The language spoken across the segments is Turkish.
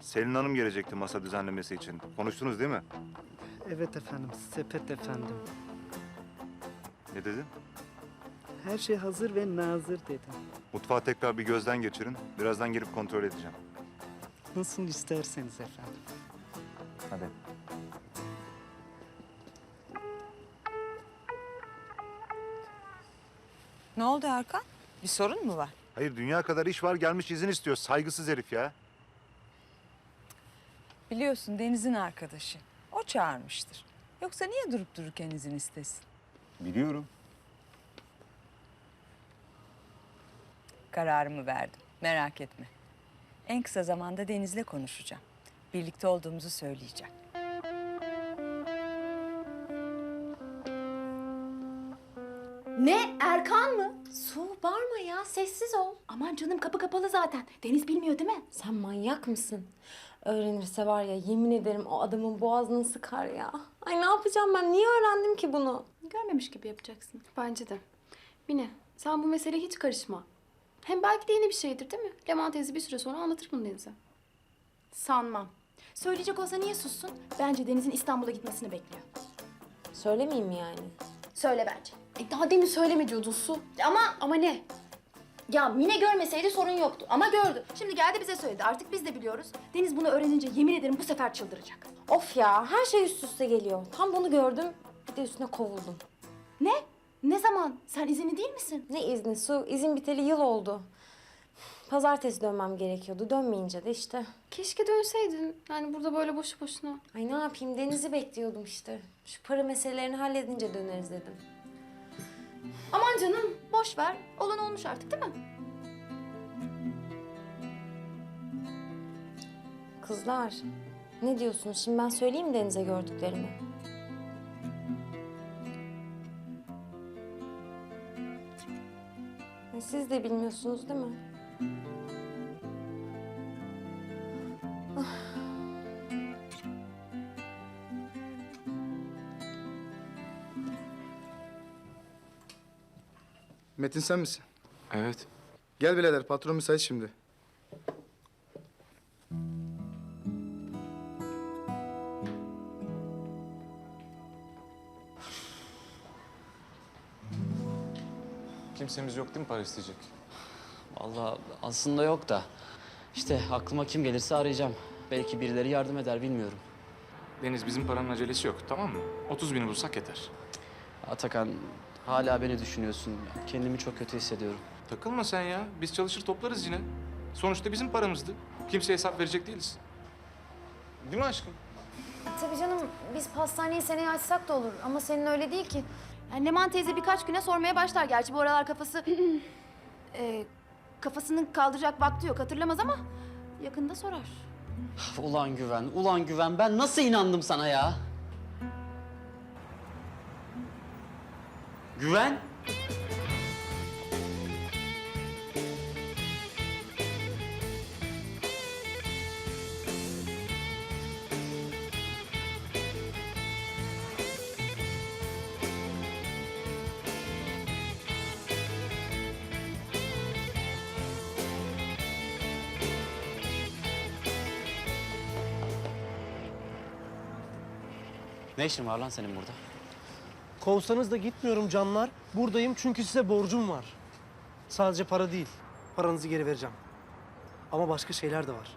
Selin Hanım gelecekti masa düzenlemesi için. Konuştunuz değil mi? Evet efendim, sepet efendim. Ne dedi? Her şey hazır ve nazır dedim. Mutfağı tekrar bir gözden geçirin. Birazdan gelip kontrol edeceğim. Nasıl isterseniz efendim. Hadi. Ne oldu Erkan? Bir sorun mu var? Hayır dünya kadar iş var gelmiş izin istiyor. Saygısız herif ya. Biliyorsun Deniz'in arkadaşı. O çağırmıştır. Yoksa niye durup dururken izin istesin? Biliyorum. Kararımı verdim. Merak etme. En kısa zamanda Deniz'le konuşacağım. Birlikte olduğumuzu söyleyeceğim. Ne? Erkan mı? Su bağırma ya sessiz ol. Aman canım kapı kapalı zaten. Deniz bilmiyor değil mi? Sen manyak mısın? Öğrenirse var ya yemin ederim o adamın boğazını sıkar ya. Ay ne yapacağım ben? Niye öğrendim ki bunu? Görmemiş gibi yapacaksın. Bence de. Mine sen bu meseleye hiç karışma. Hem belki de yeni bir şeydir değil mi? Leman teyze bir süre sonra anlatır bunu Deniz'e. Sanmam. Söyleyecek olsa niye sussun? Bence Deniz'in İstanbul'a gitmesini bekliyor. Söylemeyeyim mi yani? Söyle bence. E daha demin söyleme diyordun Su. Ama Ama ne? Ya Mine görmeseydi sorun yoktu. Ama gördü. Şimdi geldi bize söyledi. Artık biz de biliyoruz. Deniz bunu öğrenince yemin ederim bu sefer çıldıracak. Of ya her şey üst üste geliyor. Tam bunu gördüm bir de üstüne kovuldum. Ne? Ne zaman? Sen izinli değil misin? Ne izni su? İzin biteli yıl oldu. Pazartesi dönmem gerekiyordu. Dönmeyince de işte. Keşke dönseydin. Yani burada böyle boşu boşuna. Ay ne yapayım Deniz'i bekliyordum işte. Şu para meselelerini halledince döneriz dedim. Aman canım boş ver. Olan olmuş artık değil mi? Kızlar ne diyorsunuz? Şimdi ben söyleyeyim Deniz'e gördüklerimi. Siz de bilmiyorsunuz değil mi? Metin sen misin? Evet. Gel birader patron müsait şimdi. Kimsemiz yok değil mi para isteyecek? Vallahi aslında yok da. İşte aklıma kim gelirse arayacağım. Belki birileri yardım eder bilmiyorum. Deniz bizim paranın acelesi yok tamam mı? 30 bini bulsak yeter. Atakan hala beni düşünüyorsun. Kendimi çok kötü hissediyorum. Takılma sen ya. Biz çalışır toplarız yine. Sonuçta bizim paramızdı. Kimseye hesap verecek değiliz. Değil mi aşkım? Tabii canım biz pastaneyi seneye açsak da olur ama senin öyle değil ki. Yani Leman teyze birkaç güne sormaya başlar. Gerçi bu aralar kafası... e, kafasını kaldıracak vakti yok hatırlamaz ama... Yakında sorar. Ulan güven, ulan güven. Ben nasıl inandım sana ya? Güven? Ne işin var lan senin burada? Kovsanız da gitmiyorum canlar. Buradayım çünkü size borcum var. Sadece para değil. Paranızı geri vereceğim. Ama başka şeyler de var.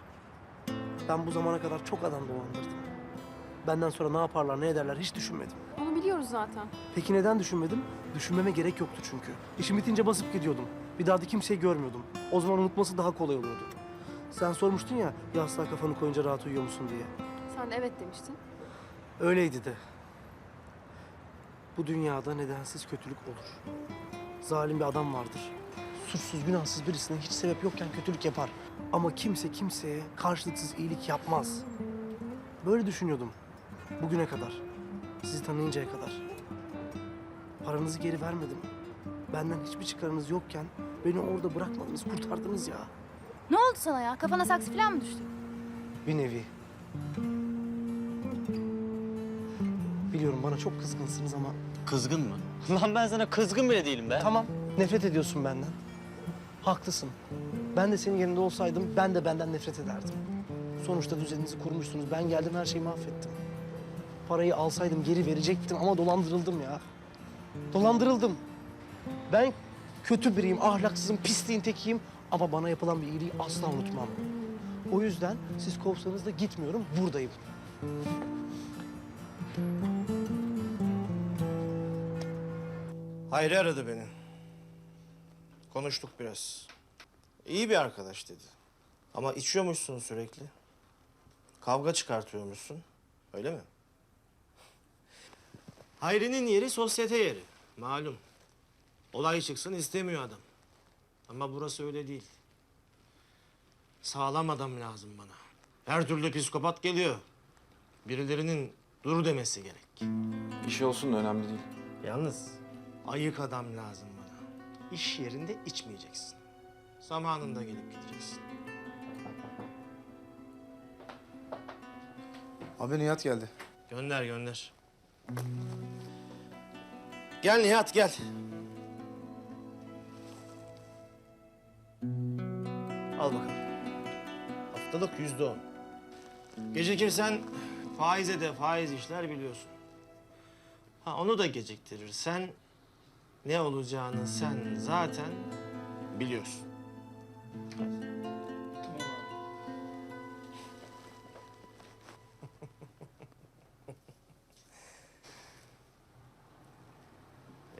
Ben bu zamana kadar çok adam dolandırdım. Benden sonra ne yaparlar, ne ederler hiç düşünmedim. Onu biliyoruz zaten. Peki neden düşünmedim? Düşünmeme gerek yoktu çünkü. İşim bitince basıp gidiyordum. Bir daha da kimseyi görmüyordum. O zaman unutması daha kolay oluyordu. Sen sormuştun ya yastığa kafanı koyunca rahat uyuyor musun diye. Sen de evet demiştin. Öyleydi de. Bu dünyada nedensiz kötülük olur. Zalim bir adam vardır. Suçsuz, günahsız birisine hiç sebep yokken kötülük yapar. Ama kimse kimseye karşılıksız iyilik yapmaz. Böyle düşünüyordum. Bugüne kadar. Sizi tanıyıncaya kadar. Paranızı geri vermedim. Benden hiçbir çıkarınız yokken beni orada bırakmadınız, kurtardınız ya. Ne oldu sana ya? Kafana saksı falan mı düştü? Bir nevi. Biliyorum bana çok kızgınsınız ama Kızgın mı? Lan ben sana kızgın bile değilim be. Tamam, nefret ediyorsun benden. Haklısın. Ben de senin yerinde olsaydım ben de benden nefret ederdim. Sonuçta düzeninizi kurmuşsunuz. Ben geldim her şeyi mahvettim. Parayı alsaydım geri verecektim ama dolandırıldım ya. Dolandırıldım. Ben kötü biriyim, ahlaksızım, pisliğin tekiyim ama bana yapılan bir iyiliği asla unutmam. O yüzden siz kovsanız da gitmiyorum, buradayım. Hayri aradı beni. Konuştuk biraz. İyi bir arkadaş dedi. Ama içiyormuşsun sürekli. Kavga çıkartıyormuşsun. Öyle mi? Hayri'nin yeri sosyete yeri. Malum. Olay çıksın istemiyor adam. Ama burası öyle değil. Sağlam adam lazım bana. Her türlü psikopat geliyor. Birilerinin dur demesi gerek. İş olsun da önemli değil. Yalnız ayık adam lazım bana. İş yerinde içmeyeceksin. Zamanında gelip gideceksin. Abi Nihat geldi. Gönder gönder. Gel Nihat gel. Al bakalım. Haftalık yüzde on. Gecikirsen faize de faiz işler biliyorsun. Ha onu da geciktirirsen ne olacağını sen zaten biliyorsun.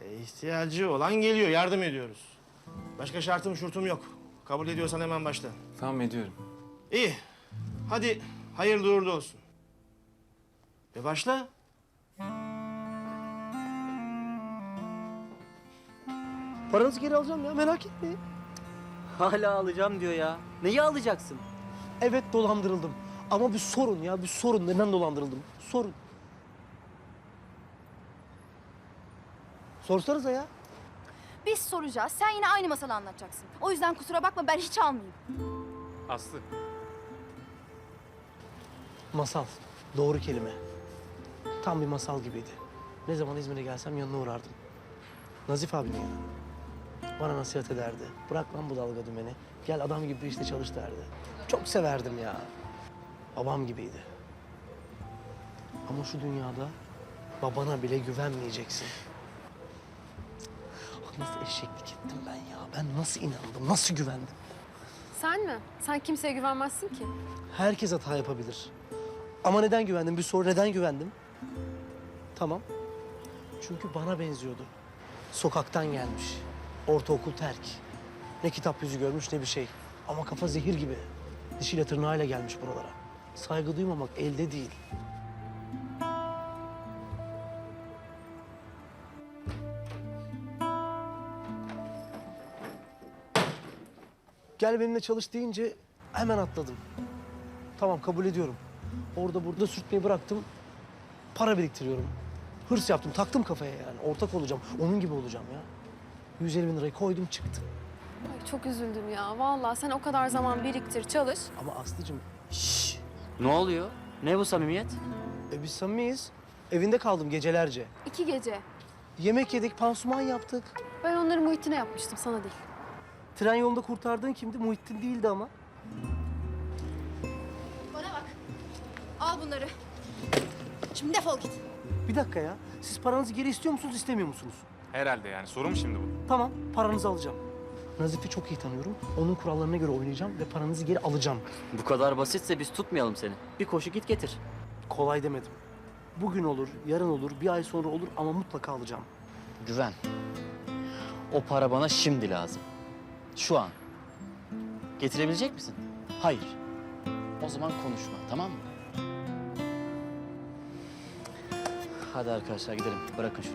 E, ihtiyacı olan geliyor, yardım ediyoruz. Başka şartım şurtum yok. Kabul ediyorsan hemen başla. Tamam ediyorum. İyi. Hadi hayırlı uğurlu olsun. Ve başla. Paranızı geri alacağım ya, merak etmeyin. Hala alacağım diyor ya. Neyi alacaksın? Evet dolandırıldım. Ama bir sorun ya, bir sorun. Neden dolandırıldım? Sorun. Sorsanıza ya. Biz soracağız. Sen yine aynı masalı anlatacaksın. O yüzden kusura bakma ben hiç almayayım. Aslı. Masal. Doğru kelime. Tam bir masal gibiydi. Ne zaman İzmir'e gelsem yanına uğrardım. Nazif abinin yanına. Bana nasihat ederdi. Bırak lan bu dalga dümeni. Gel adam gibi bir işte çalış derdi. Çok severdim ya. Babam gibiydi. Ama şu dünyada babana bile güvenmeyeceksin. Nasıl eşeklik ettim ben ya? Ben nasıl inandım, nasıl güvendim? Sen mi? Sen kimseye güvenmezsin ki. Herkes hata yapabilir. Ama neden güvendim? Bir soru neden güvendim? Tamam. Çünkü bana benziyordu. Sokaktan gelmiş. Ortaokul terk. Ne kitap yüzü görmüş ne bir şey. Ama kafa zehir gibi. Dişiyle tırnağıyla gelmiş buralara. Saygı duymamak elde değil. Gel benimle çalış deyince hemen atladım. Tamam kabul ediyorum. Orada burada sürtmeyi bıraktım. Para biriktiriyorum. Hırs yaptım, taktım kafaya yani. Ortak olacağım, onun gibi olacağım ya. 150 bin lirayı koydum çıktım. Ay çok üzüldüm ya. Vallahi sen o kadar zaman biriktir, çalış. Ama Aslı'cığım, Ne oluyor? Ne bu samimiyet? e biz samimiyiz. Evinde kaldım gecelerce. İki gece. Yemek yedik, pansuman yaptık. Ben onları Muhittin'e yapmıştım, sana değil. Tren yolunda kurtardığın kimdi? Muhittin değildi ama. Bana bak. Al bunları. Şimdi defol git. Bir dakika ya. Siz paranızı geri istiyor musunuz, istemiyor musunuz? Herhalde yani. Sorun mu şimdi bu? Tamam, paranızı alacağım. Nazif'i çok iyi tanıyorum. Onun kurallarına göre oynayacağım ve paranızı geri alacağım. Bu kadar basitse biz tutmayalım seni. Bir koşu git getir. Kolay demedim. Bugün olur, yarın olur, bir ay sonra olur ama mutlaka alacağım. Güven. O para bana şimdi lazım. Şu an. Getirebilecek misin? Hayır. O zaman konuşma, tamam mı? Hadi arkadaşlar gidelim. Bırakın şunu.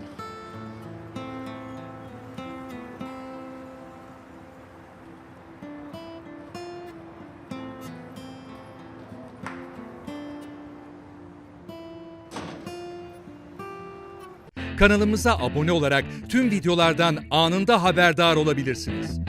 Kanalımıza abone olarak tüm videolardan anında haberdar olabilirsiniz.